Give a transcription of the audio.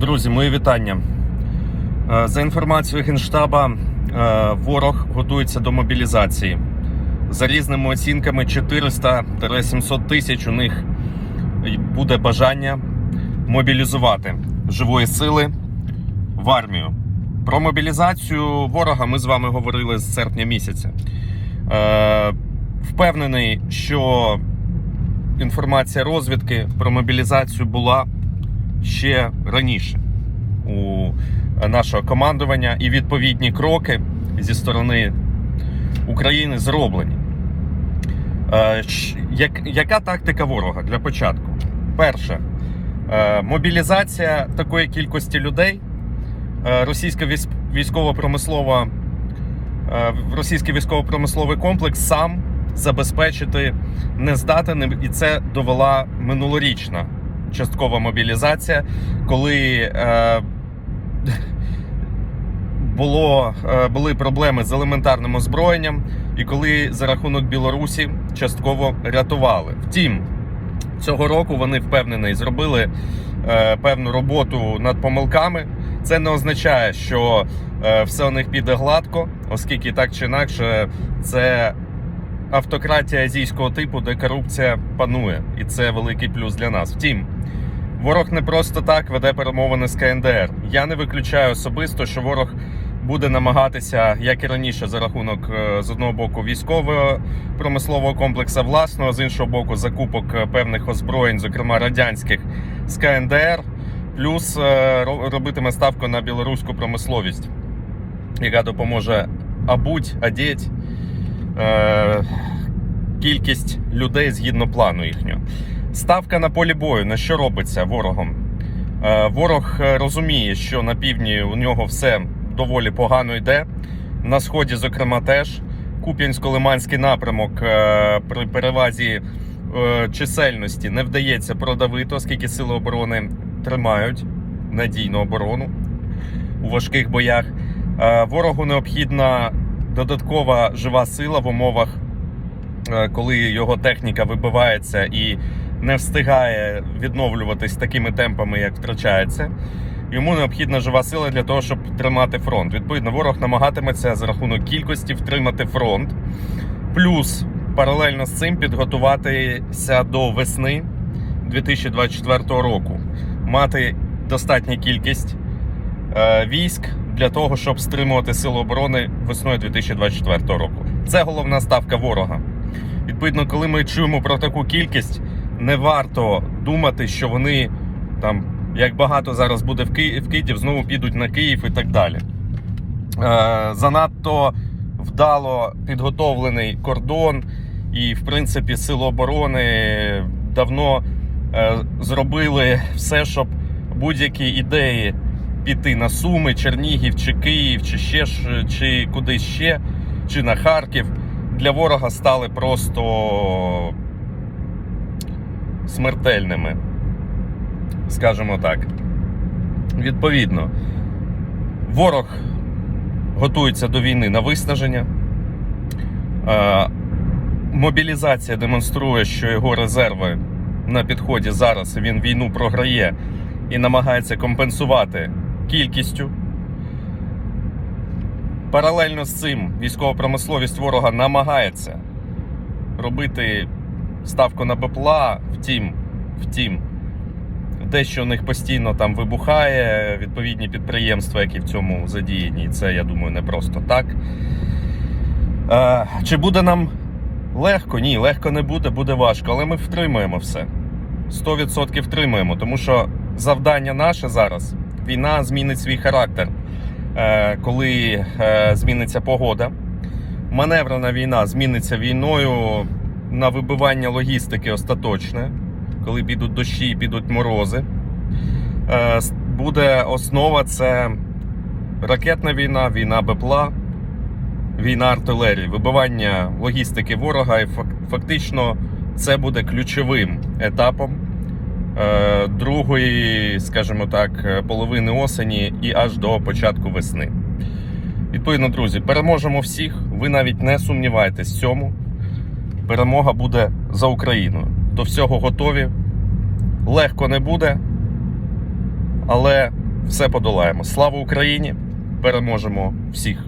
Друзі, мої вітання. Е, За інформацією Генштаба, е, ворог готується до мобілізації. За різними оцінками 400-700 тисяч у них буде бажання мобілізувати живої сили в армію. Про мобілізацію ворога ми з вами говорили з серпня місяця. Е, Впевнений, що інформація розвідки про мобілізацію була ще раніше у нашого командування, і відповідні кроки зі сторони України зроблені. Е, Яка тактика ворога для початку? Перше, е, мобілізація такої кількості людей. Е, Російська військово-промислова російський військово-промисловий комплекс сам забезпечити не здатен, і це довела минулорічна часткова мобілізація, коли е, було, е, були проблеми з елементарним озброєнням, і коли за рахунок Білорусі частково рятували. Втім, цього року вони впевнений зробили е, певну роботу над помилками. Це не означає, що е, все у них піде гладко, оскільки так чи інакше це автократія азійського типу, де корупція панує, і це великий плюс для нас. Втім, ворог не просто так веде перемовини з КНДР. Я не виключаю особисто, що ворог буде намагатися, як і раніше, за рахунок е, з одного боку військового промислового комплексу власного, з іншого боку, закупок е, певних озброєнь, зокрема радянських, з КНДР, плюс е, робитиме ставку на білоруську промисловість, яка допоможе абуть, одіть е, кількість людей згідно плану їхнього. Ставка на полі бою. На що робиться ворогом? Е, Ворог е, розуміє, що на півдні у нього все доволі погано йде. На сході, зокрема, теж Куп'янсько-Лиманський напрямок при перевазі чисельності не вдається продавити, оскільки сили оборони тримають надійну оборону у важких боях. Ворогу необхідна додаткова жива сила в умовах, е, коли його техніка вибивається і не встигає відновлюватись такими темпами, як втрачається. Йому необхідна жива сила для того, щоб тримати фронт. Відповідно, ворог намагатиметься за рахунок кількості втримати фронт, плюс паралельно з цим підготуватися до весни 2024 року, мати достатню кількість е, військ для того, щоб стримувати сили оборони весною 2024 року. Це головна ставка ворога. Відповідно, коли ми чуємо про таку кількість, не варто думати, що вони там, як багато зараз буде в Ки- в Київ, знову підуть на Київ і так далі. Е, занадто вдало підготовлений кордон, і, в принципі, сили оборони давно е, зробили все, щоб будь-які ідеї піти на Суми, Чернігів, чи Київ, чи ще чи кудись ще, чи на Харків для ворога стали просто смертельними, скажімо так. Відповідно, ворог готується до війни на виснаження. Е, Мобілізація демонструє, що його резерви на підході зараз він війну програє і намагається компенсувати кількістю. Паралельно з цим військова промисловість ворога намагається робити ставку на БПЛА, втім, втім, дещо у них постійно там вибухає, відповідні підприємства, які в цьому задіяні. І Це, я думаю, не просто так. Чи буде нам легко? Ні, легко не буде, буде важко, але ми втримаємо все. 100% втримаємо, тому що завдання наше зараз війна змінить свій характер, Е, коли е, зміниться погода. Маневрена війна зміниться війною на вибивання логістики остаточне, коли підуть дощі, підуть морози. Е, Буде основа це ракетна війна, війна БПЛА, війна артилерії, вибивання логістики ворога, і фактично це буде ключовим етапом другої, скажімо так, е, половини осені і аж до початку весни. Відповідно, друзі, переможемо всіх. Ви навіть не сумнівайтесь в цьому. Перемога буде за Україною. До всього готові. Легко не буде, але все подолаємо. Слава Україні! Переможемо всіх!